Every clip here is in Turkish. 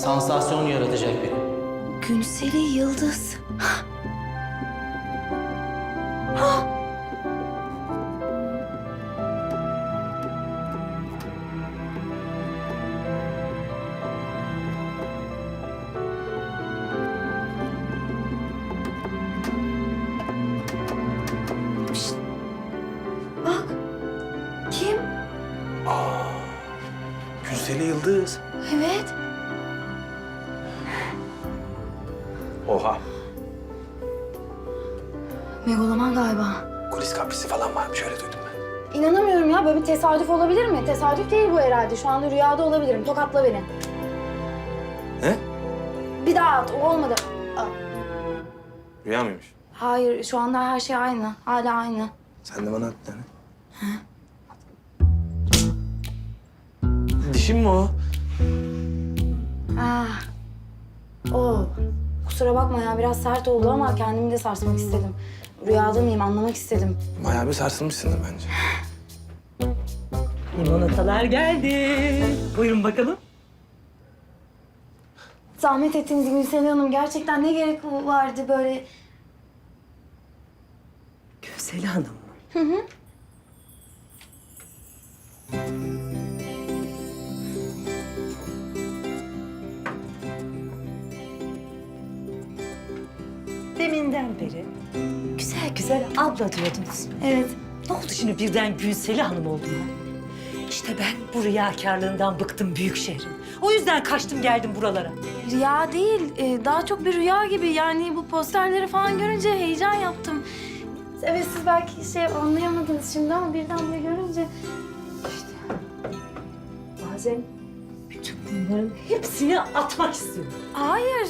sansasyon yaratacak biri. Günseli Yıldız. Oha. Megaloman galiba. Kulis kapısı falan varmış öyle duydum ben. İnanamıyorum ya. Böyle bir tesadüf olabilir mi? Tesadüf değil bu herhalde. Şu anda rüyada olabilirim. Tokatla beni. Ne? Bir daha at. O olmadı. Aa, Rüya mıymış? Hayır. Şu anda her şey aynı. Hala aynı. Sen de bana at yani. Dişim mi o? Ah. O. Kusura bakma ya. Biraz sert oldu ama kendimi de sarsmak istedim. Rüyada mıyım anlamak istedim. Bayağı bir sarsılmışsındır bence. Limonatalar geldi. Buyurun bakalım. Zahmet ettiniz Gülsel Hanım. Gerçekten ne gerek vardı böyle... Güzel Hanım mı? Deminden beri güzel güzel abla diyordunuz. Evet. Ne oldu şimdi birden Gülseli Hanım oldu ya? İşte ben bu riyakarlığından bıktım büyük şehrin. O yüzden kaçtım geldim buralara. Rüya değil. e, Daha çok bir rüya gibi. Yani bu posterleri falan görünce heyecan yaptım. Evet siz belki şey anlayamadınız şimdi ama birden de görünce... işte. Bazen bütün bunların hepsini atmak istiyorum. Hayır.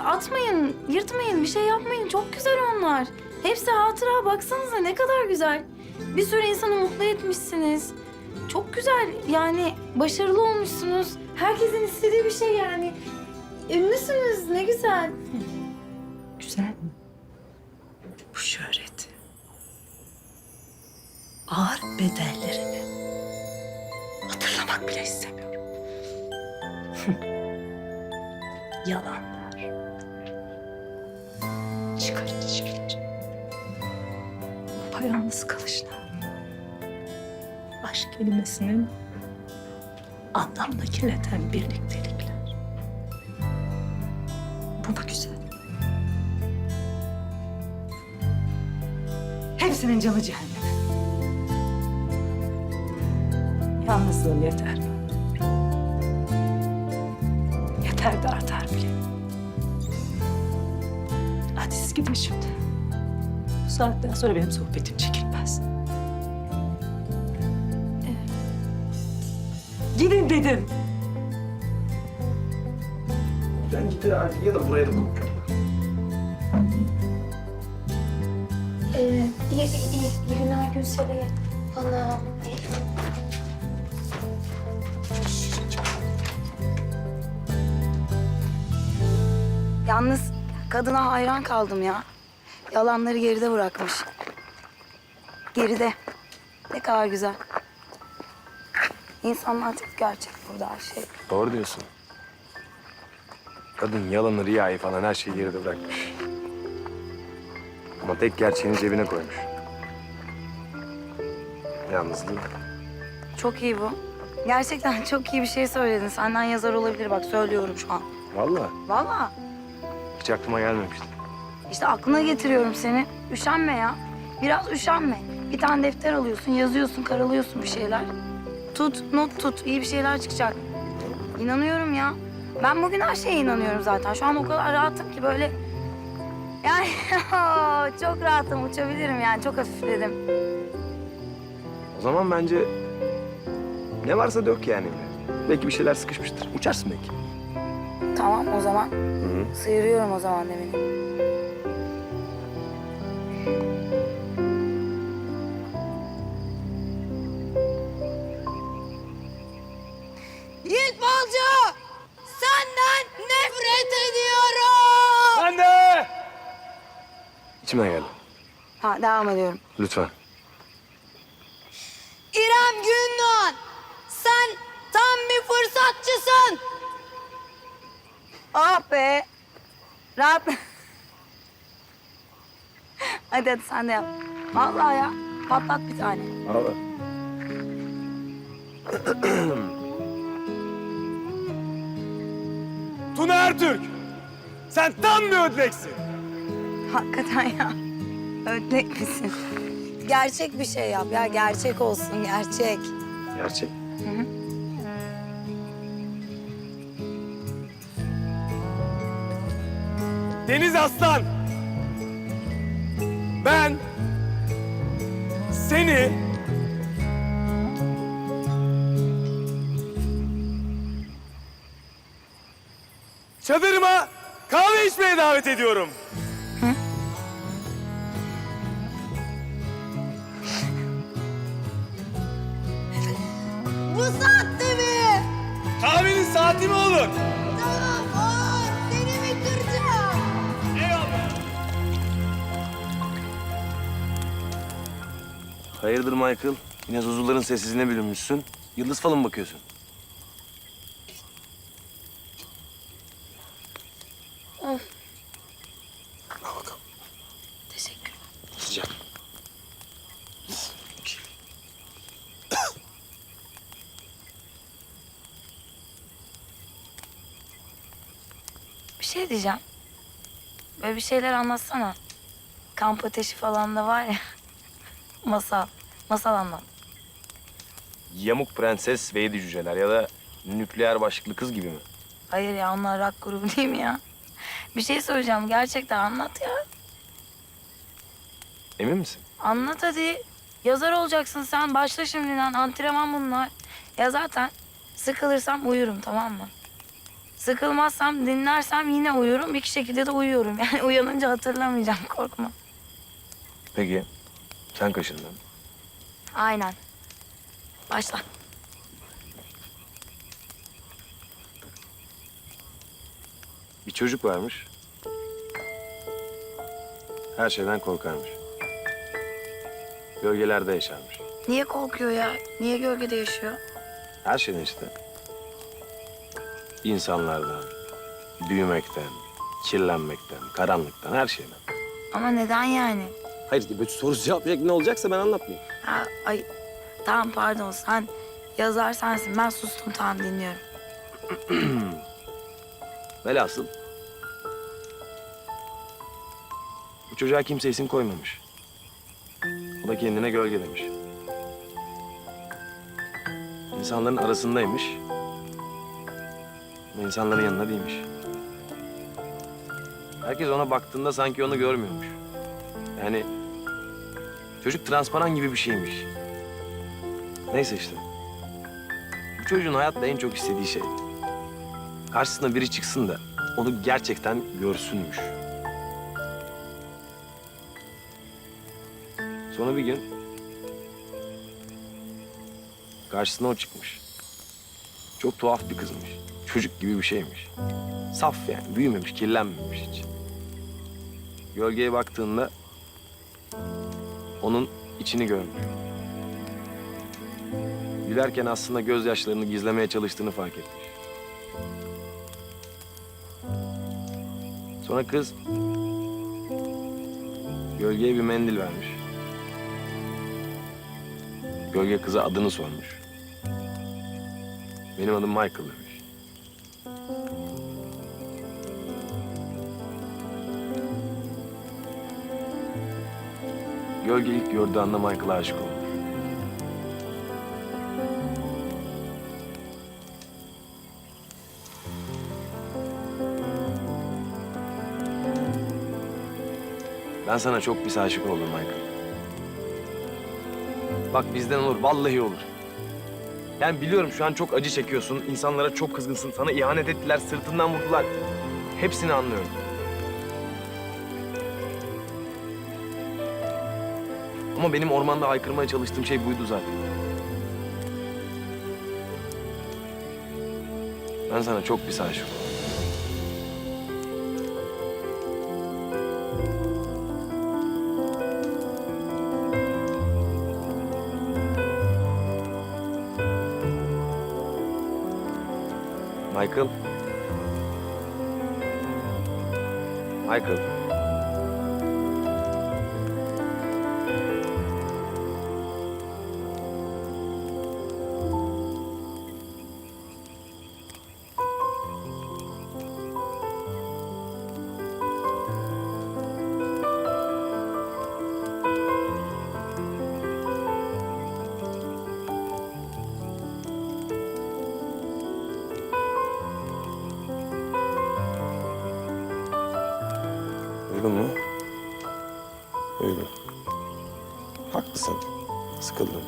Atmayın, yırtmayın, bir şey yapmayın. Çok güzel onlar. Hepsi hatıra. Baksanıza ne kadar güzel. Bir sürü insanı mutlu etmişsiniz. Çok güzel. Yani başarılı olmuşsunuz. Herkesin istediği bir şey yani. Ünlüsünüz. Ne güzel. Güzel mi? Bu şöhreti. Ağır bedellerini hatırlamak bile istemiyorum. Yalanlar. Yapayalnız kalışlar. Aşk kelimesinin anlamını kirleten birliktelikler. Bu mu güzel? Hepsinin canı cehenneme. Yalnızlığım yeter mi? Yeter de artar bile. Hadi siz gidin şimdi. Bu saatten sonra benim sohbetim çekilmez. Gidin dedim. Ben gitti artık ya da buraya da bakıyorum. Ee, iyi, iyi, iyi günler Gülsel'e. Bana... Yalnız kadına hayran kaldım ya. Yalanları geride bırakmış. Geride. Ne kadar güzel. İnsanlar çok gerçek burada her şey. Doğru diyorsun. Kadın yalanı, riyayı falan her şeyi geride bırakmış. Ama tek gerçeğini cebine koymuş. Yalnızlığı. Çok iyi bu. Gerçekten çok iyi bir şey söyledin. Senden yazar olabilir bak söylüyorum şu an. Vallahi Vallahi. hiç aklıma gelmemişti. İşte aklına getiriyorum seni. Üşenme ya. Biraz üşenme. Bir tane defter alıyorsun, yazıyorsun, karalıyorsun bir şeyler. Tut, not tut. İyi bir şeyler çıkacak. İnanıyorum ya. Ben bugün her şeye inanıyorum zaten. Şu an o kadar rahatım ki böyle... Yani çok rahatım, uçabilirim yani. Çok hafifledim. O zaman bence ne varsa dök yani. Belki bir şeyler sıkışmıştır. Uçarsın belki. Tamam o zaman. Hı. Sıyırıyorum o zaman da İçimden geldi. Ha devam ediyorum. Lütfen. İrem Gündoğan! Sen Fırsatçısın. Ah be. Rahat. hadi hadi sen de yap. Vallahi ya. Patlat bir tane. Allah. Tuna Ertürk, sen tam bir ödleksin. Hakikaten ya. Ödlek misin? Gerçek bir şey yap ya. Gerçek olsun gerçek. Gerçek. Deniz Aslan. Ben seni çadırıma kahve içmeye davet ediyorum. Saati mi olur? Tamam. Aa, seni mi kıracağım? Eyvallah. Hayırdır Michael? Yine zuzuların sessizliğine bürünmüşsün. Yıldız falan mı bakıyorsun? Teşekkür Sıcak. Bir şey diyeceğim. Böyle bir şeyler anlatsana. Kamp ateşi falan da var ya. Masal. Masal anlat. Yamuk Prenses ve Yedi Cüceler ya da nükleer başlıklı kız gibi mi? Hayır ya onlar rock grubu değil mi ya? Bir şey söyleyeceğim. Gerçekten anlat ya. Emin misin? Anlat hadi. Yazar olacaksın sen. Başla şimdiden. Antrenman bunlar. Ya zaten sıkılırsam uyurum tamam mı? Sıkılmazsam, dinlersem yine uyurum. İki şekilde de uyuyorum. Yani uyanınca hatırlamayacağım. Korkma. Peki. Sen kaşındın. Aynen. Başla. Bir çocuk varmış. Her şeyden korkarmış. Gölgelerde yaşarmış. Niye korkuyor ya? Niye gölgede yaşıyor? Her şeyden işte. İnsanlardan, büyümekten, kirlenmekten, karanlıktan, her şeyden. Ama neden yani? Hayır, böyle soru cevap ne olacaksa ben anlatmayayım. Ha, ay tamam pardon sen yazar sensin. Ben sustum tamam dinliyorum. Velhasıl bu çocuğa kimse isim koymamış. O da kendine gölge demiş. İnsanların arasındaymış. İnsanların yanında değilmiş. Herkes ona baktığında sanki onu görmüyormuş. Yani çocuk transparan gibi bir şeymiş. Neyse işte. Bu çocuğun hayatta en çok istediği şey karşısına biri çıksın da onu gerçekten görsünmüş. Sonra bir gün karşısına o çıkmış. Çok tuhaf bir kızmış. Çocuk gibi bir şeymiş. Saf yani, büyümemiş, kirlenmemiş hiç. Gölgeye baktığında onun içini görmüş. Gülerken aslında gözyaşlarını gizlemeye çalıştığını fark etmiş. Sonra kız gölgeye bir mendil vermiş. Gölge kıza adını sormuş. Benim adım Michael demiş. Gölge ilk gördüğü anda Michael'a aşık olmuş. Ben sana çok pis aşık oldum Michael. Bak bizden olur, vallahi olur. Yani biliyorum şu an çok acı çekiyorsun, insanlara çok kızgınsın. Sana ihanet ettiler, sırtından vurdular. Hepsini anlıyorum. Ama benim ormanda haykırmaya çalıştığım şey buydu zaten. Ben sana çok pis aşık Michael. Uyudun Sıkıldım.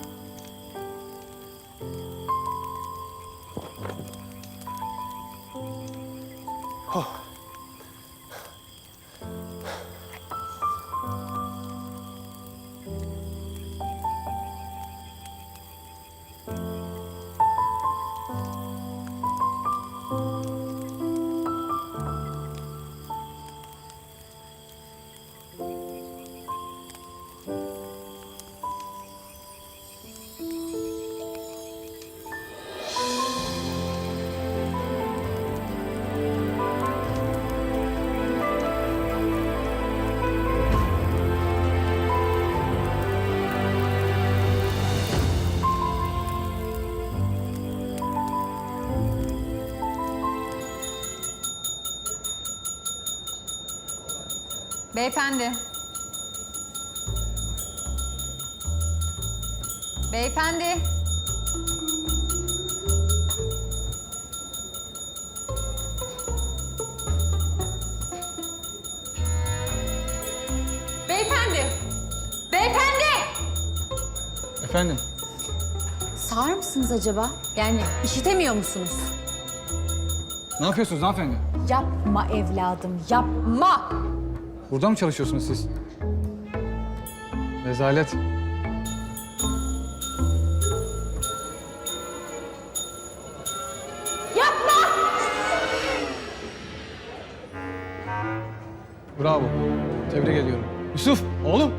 Beyefendi. Beyefendi. Beyefendi. Beyefendi. Efendim? Sağır mısınız acaba? Yani işitemiyor musunuz? Ne yapıyorsunuz hanımefendi? Yapma evladım, yapma. Burada mı çalışıyorsunuz siz? Rezalet. Yapma! Bravo. Tebrik ediyorum. Yusuf, oğlum.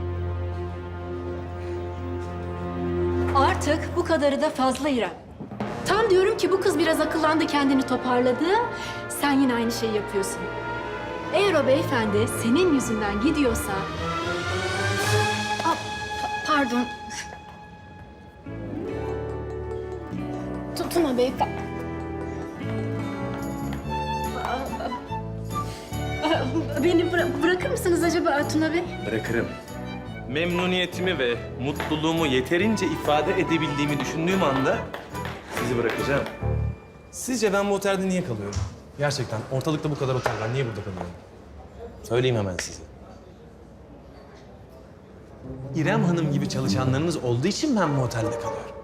Artık bu kadarı da fazla İrem. Tam diyorum ki bu kız biraz akıllandı, kendini toparladı. Sen yine aynı şeyi yapıyorsun. Eğer o beyefendi senin yüzünden gidiyorsa... Aa, pa- pardon. Tutuna beyefendi. Beni bıra- bırakır mısınız acaba Tuna Bey? Bırakırım. Memnuniyetimi ve mutluluğumu yeterince ifade edebildiğimi düşündüğüm anda sizi bırakacağım. Sizce ben bu otelde niye kalıyorum? Gerçekten ortalıkta bu kadar otel var. Niye burada kalıyorum? Söyleyeyim hemen size. İrem Hanım gibi çalışanlarınız olduğu için ben bu otelde kalıyorum.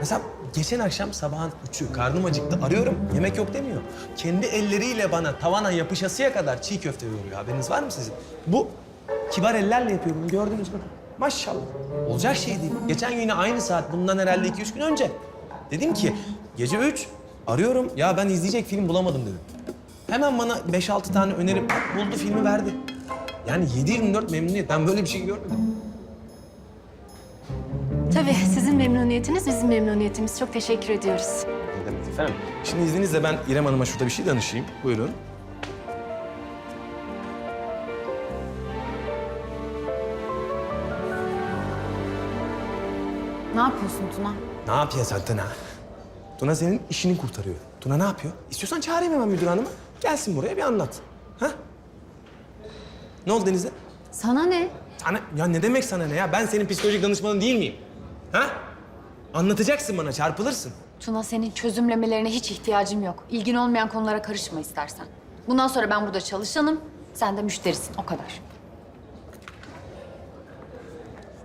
Mesela geçen akşam sabahın üçü karnım acıktı arıyorum yemek yok demiyor. Kendi elleriyle bana tavana yapışasıya kadar çiğ köfte yoğuruyor. Haberiniz var mı sizin? Bu kibar ellerle yapıyor bunu gördünüz mü? Maşallah. Olacak şey değil. Geçen gün yine aynı saat bundan herhalde iki üç gün önce. Dedim ki gece üç arıyorum ya ben izleyecek film bulamadım dedim. Hemen bana beş altı tane önerim buldu filmi verdi. Yani 7-24 memnuniyet. Ben böyle bir şey görmedim. Tabii sizin memnuniyetiniz bizim memnuniyetimiz. Çok teşekkür ediyoruz. Ne demek efendim? Şimdi izninizle ben İrem Hanım'a şurada bir şey danışayım. Buyurun. Ne yapıyorsun Tuna? Ne yapıyor sen Tuna? Tuna senin işini kurtarıyor. Tuna ne yapıyor? İstiyorsan çağırayım hemen müdür hanımı. Gelsin buraya bir anlat. Ha? Ne oldu Deniz'e? Sana ne? Sana, ya ne demek sana ne ya? Ben senin psikolojik danışmanın değil miyim? Ha? Anlatacaksın bana, çarpılırsın. Tuna senin çözümlemelerine hiç ihtiyacım yok. İlgin olmayan konulara karışma istersen. Bundan sonra ben burada çalışanım, sen de müşterisin o kadar.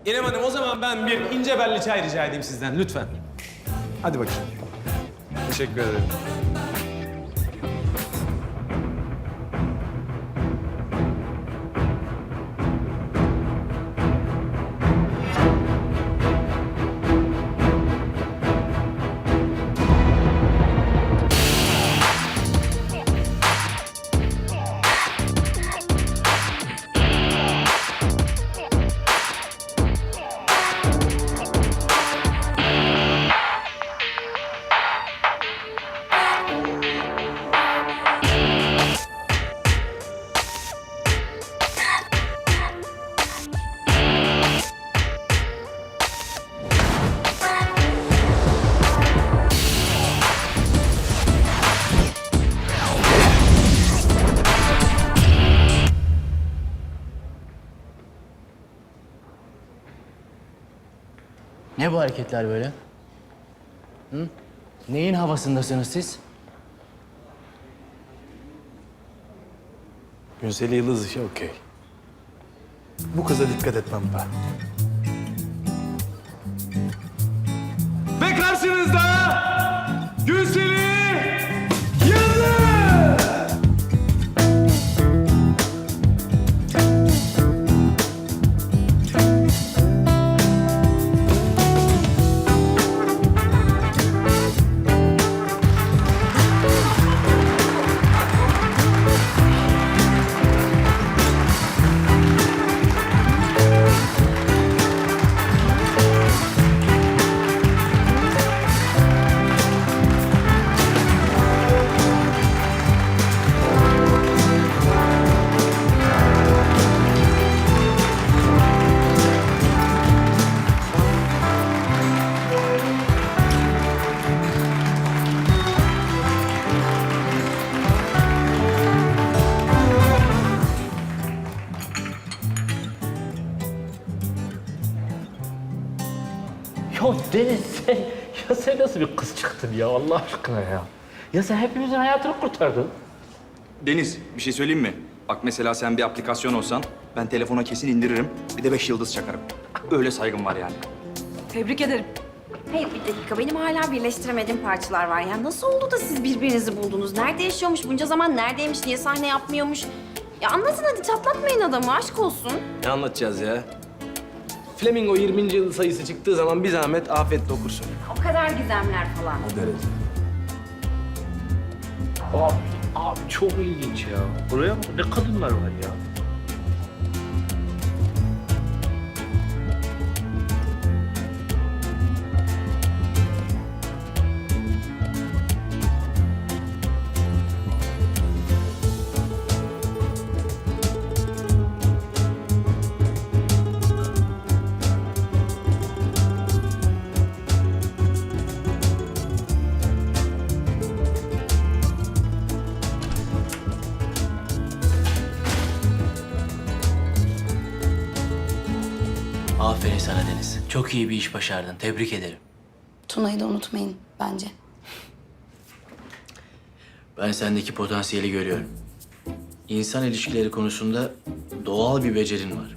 İrem Hanım o zaman ben bir ince belli çay rica edeyim sizden lütfen. Hadi bakayım. Teşekkür ederim. Hareketler böyle? Hı? Neyin havasındasınız siz? Günseli Yıldız işi okey. Bu kıza dikkat et Pampa. Ve karşınızda Günseli Ya Deniz sen, ya sen nasıl bir kız çıktın ya Allah aşkına ya. Ya sen hepimizin hayatını kurtardın. Deniz, bir şey söyleyeyim mi? Bak mesela sen bir aplikasyon olsan, ben telefona kesin indiririm, bir de beş yıldız çakarım. Öyle saygım var yani. Tebrik ederim. Hey bir dakika benim hala birleştiremediğim parçalar var ya. Nasıl oldu da siz birbirinizi buldunuz? Nerede yaşıyormuş bunca zaman? Neredeymiş? Niye sahne yapmıyormuş? Ya anlatın hadi çatlatmayın adamı aşk olsun. Ne anlatacağız ya? Flamingo 20. yıl sayısı çıktığı zaman bir zahmet afiyetle okursun. O kadar gizemler falan. O derece. Abi, abi çok ilginç ya. Buraya bak ne kadınlar var ya. Çok iyi bir iş başardın. Tebrik ederim. Tuna'yı da unutmayın bence. Ben sendeki potansiyeli görüyorum. İnsan ilişkileri konusunda doğal bir becerin var.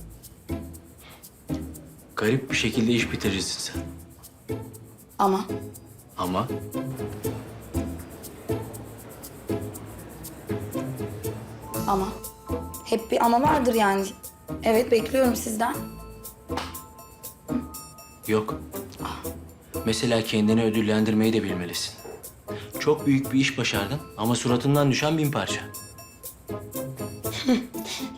Garip bir şekilde iş bitiricisin sen. Ama Ama ama hep bir ama vardır yani. Evet bekliyorum sizden. Yok. Mesela kendini ödüllendirmeyi de bilmelisin. Çok büyük bir iş başardın ama suratından düşen bin parça.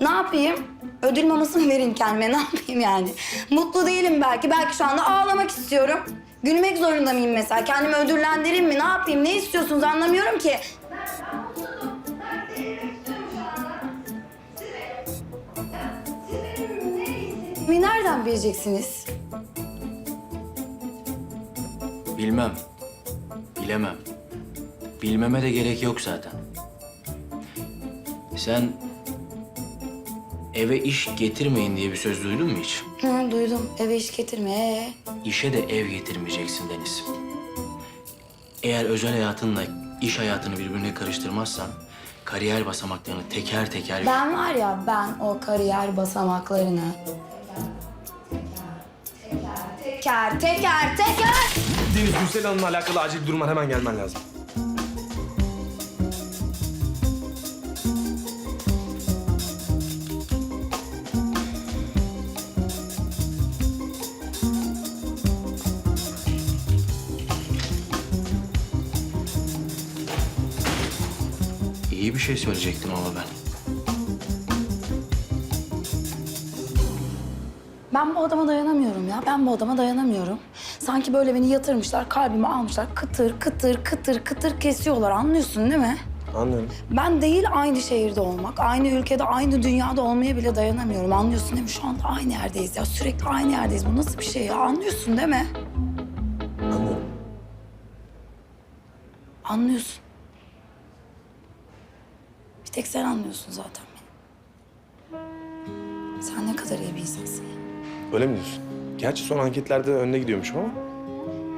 Ne yapayım? Ödül maması mı vereyim kendime? Ne yapayım yani? Mutlu değilim belki. Belki şu anda ağlamak istiyorum. Gülmek zorunda mıyım mesela? Kendimi ödüllendireyim mi? Ne yapayım? Ne istiyorsunuz anlamıyorum ki. Mi nereden bileceksiniz? Bilmem. Bilemem. Bilmeme de gerek yok zaten. Sen eve iş getirmeyin diye bir söz duydun mu hiç? Hı, duydum. Eve iş getirme. Ee? İşe de ev getirmeyeceksin Deniz. Eğer özel hayatınla iş hayatını birbirine karıştırmazsan kariyer basamaklarını teker teker... Ben var ya ben o kariyer basamaklarını teker teker teker Deniz Günsel Hanım'la alakalı acil bir durum var. Hemen gelmen lazım. İyi bir şey söyleyecektim ama ben. Ben bu adama dayanamıyorum ya. Ben bu adama dayanamıyorum. Sanki böyle beni yatırmışlar, kalbimi almışlar. Kıtır kıtır kıtır kıtır kesiyorlar. Anlıyorsun değil mi? Anlıyorum. Ben değil aynı şehirde olmak, aynı ülkede, aynı dünyada olmaya bile dayanamıyorum. Anlıyorsun değil mi? Şu anda aynı yerdeyiz ya. Sürekli aynı yerdeyiz. Bu nasıl bir şey ya? Anlıyorsun değil mi? Anlıyorum. Anlıyorsun. Bir tek sen anlıyorsun zaten beni. Sen ne kadar iyi bir insansın. Öyle mi diyorsun? Gerçi son anketlerde önüne gidiyormuş ama.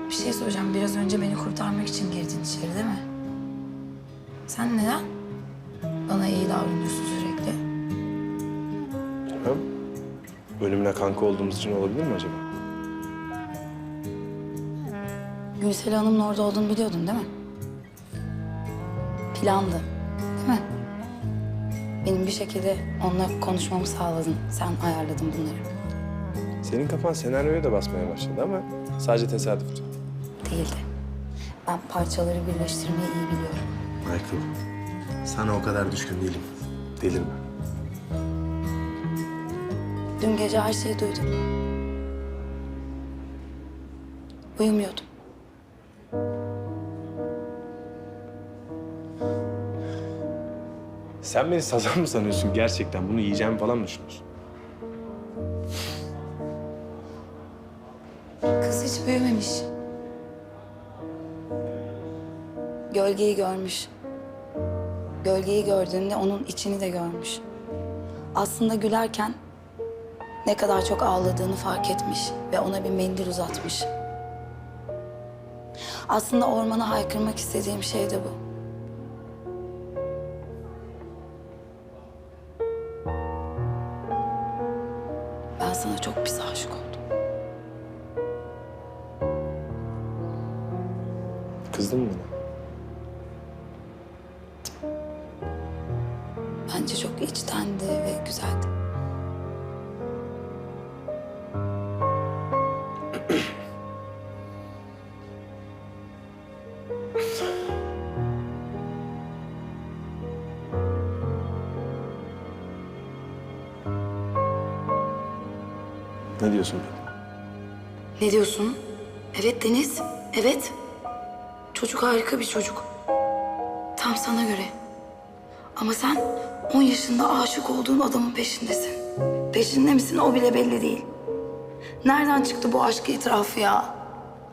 Bir şey söyleyeceğim. Biraz önce beni kurtarmak için girdin içeri değil mi? Sen neden bana iyi davranıyorsun sürekli? Bilmem. Ölümle kanka olduğumuz için olabilir mi acaba? Gülsel Hanım'ın orada olduğunu biliyordun değil mi? Plandı, değil mi? Benim bir şekilde onunla konuşmamı sağladın. Sen ayarladın bunları. Senin kafan senaryoya da basmaya başladı ama sadece tesadüftü. Değildi. Ben parçaları birleştirmeyi iyi biliyorum. Michael, sana o kadar düşkün değilim. Delirme. Dün gece her şeyi duydum. Uyumuyordum. Sen beni sazan mı sanıyorsun gerçekten? Bunu yiyeceğimi falan mı düşünüyorsun? Büyümemiş. Gölgeyi görmüş. Gölgeyi gördüğünde onun içini de görmüş. Aslında gülerken ne kadar çok ağladığını fark etmiş ve ona bir mendil uzatmış. Aslında ormana haykırmak istediğim şey de bu. Bence çok içtendi ve güzeldi. Ne diyorsun? Ne diyorsun? Evet Deniz, evet. Çocuk harika bir çocuk. Tam sana göre. Ama sen 10 yaşında aşık olduğun adamın peşindesin. Peşinde misin o bile belli değil. Nereden çıktı bu aşk itirafı ya?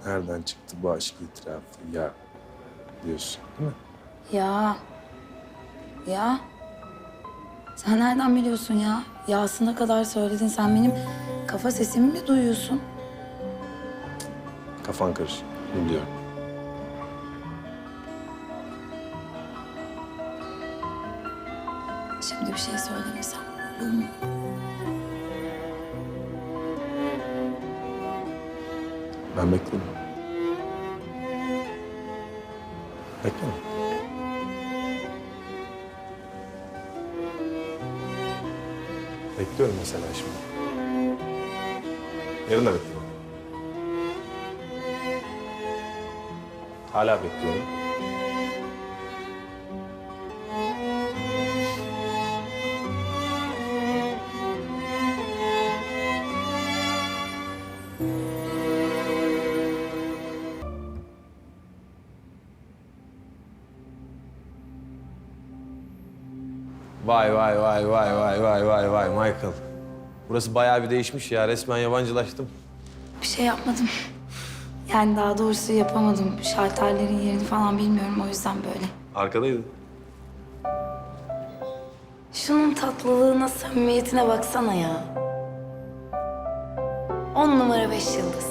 Nereden çıktı bu aşk itirafı ya? Diyorsun değil mi? Ya. Ya. Sen nereden biliyorsun ya? Yasına kadar söyledin. Sen benim kafa sesimi mi duyuyorsun? Kafan karışık. Biliyorum. Şimdi bir şey söylemesem olur mu? Ben beklerim. Beklerim. Bekliyorum mesela şimdi. Yarın da bekliyorum. Hala bekliyorum. Vay vay vay Michael. Burası bayağı bir değişmiş ya. Resmen yabancılaştım. Bir şey yapmadım. Yani daha doğrusu yapamadım. Şalterlerin yerini falan bilmiyorum o yüzden böyle. Arkadaydı. Şunun tatlılığına, samimiyetine baksana ya. On numara beş yıldız.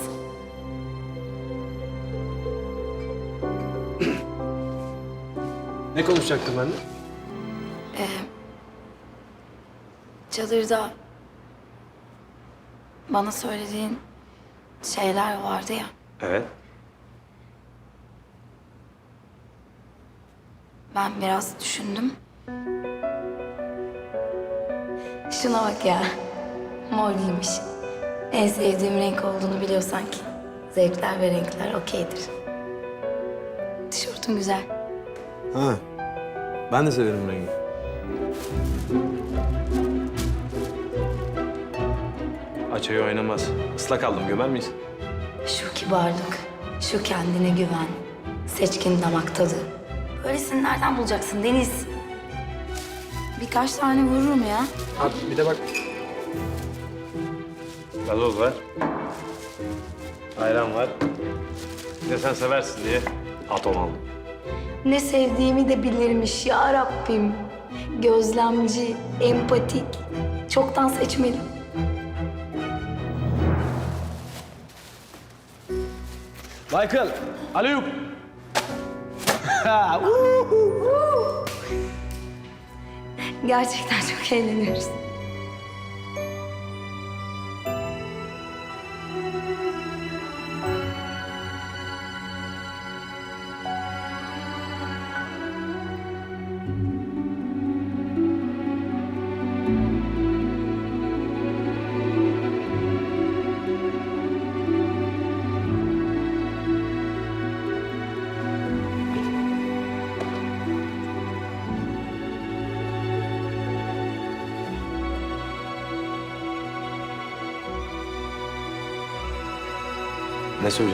Ne konuşacaktın benimle? Çadırda bana söylediğin şeyler vardı ya. Evet. Ben biraz düşündüm. Şuna bak ya. Mor giymiş. En sevdiğim renk olduğunu biliyor sanki. Zevkler ve renkler okeydir. Tişörtün güzel. Ha. Ben de severim rengi. Açayı oynamaz. Islak aldım. Gömer miyiz? Şu kibarlık, şu kendine güven, seçkin damak tadı. Böylesini nereden bulacaksın Deniz? Birkaç tane vururum ya. At bir de bak. Gazoz var. Ayran var. Bir de sen seversin diye atom aldım. Ne sevdiğimi de bilirmiş ya Rabbim. Gözlemci, empatik, çoktan seçmeli. Michael, Aleyup. Gerçekten çok eğleniyoruz. Bana?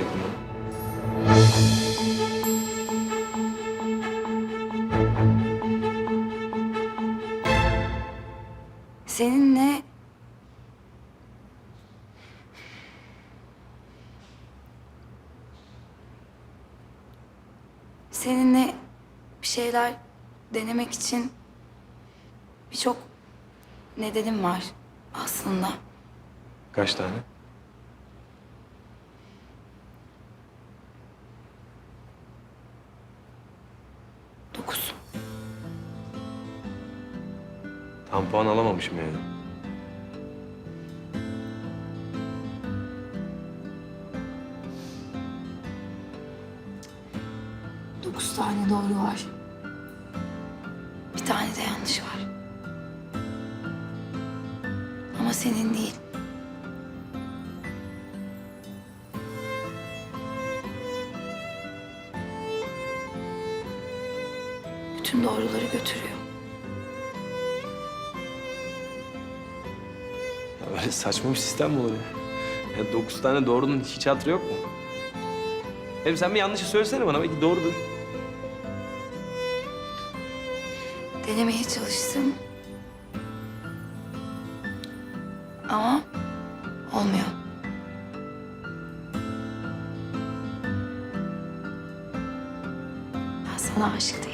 Seninle... Seninle bir şeyler denemek için birçok nedenim var aslında. Kaç tane? Tam alamamışım yani. Dokuz tane doğru var. Bir tane de yanlış var. Ama senin değil. Bütün doğruları götürüyor. Böyle saçma bir sistem mi ya? Ya dokuz tane doğrunun hiç hatırı yok mu? Hem sen bir yanlışı söylesene bana belki doğrudur. Denemeye çalıştım. Ama olmuyor. Ben sana aşık değilim.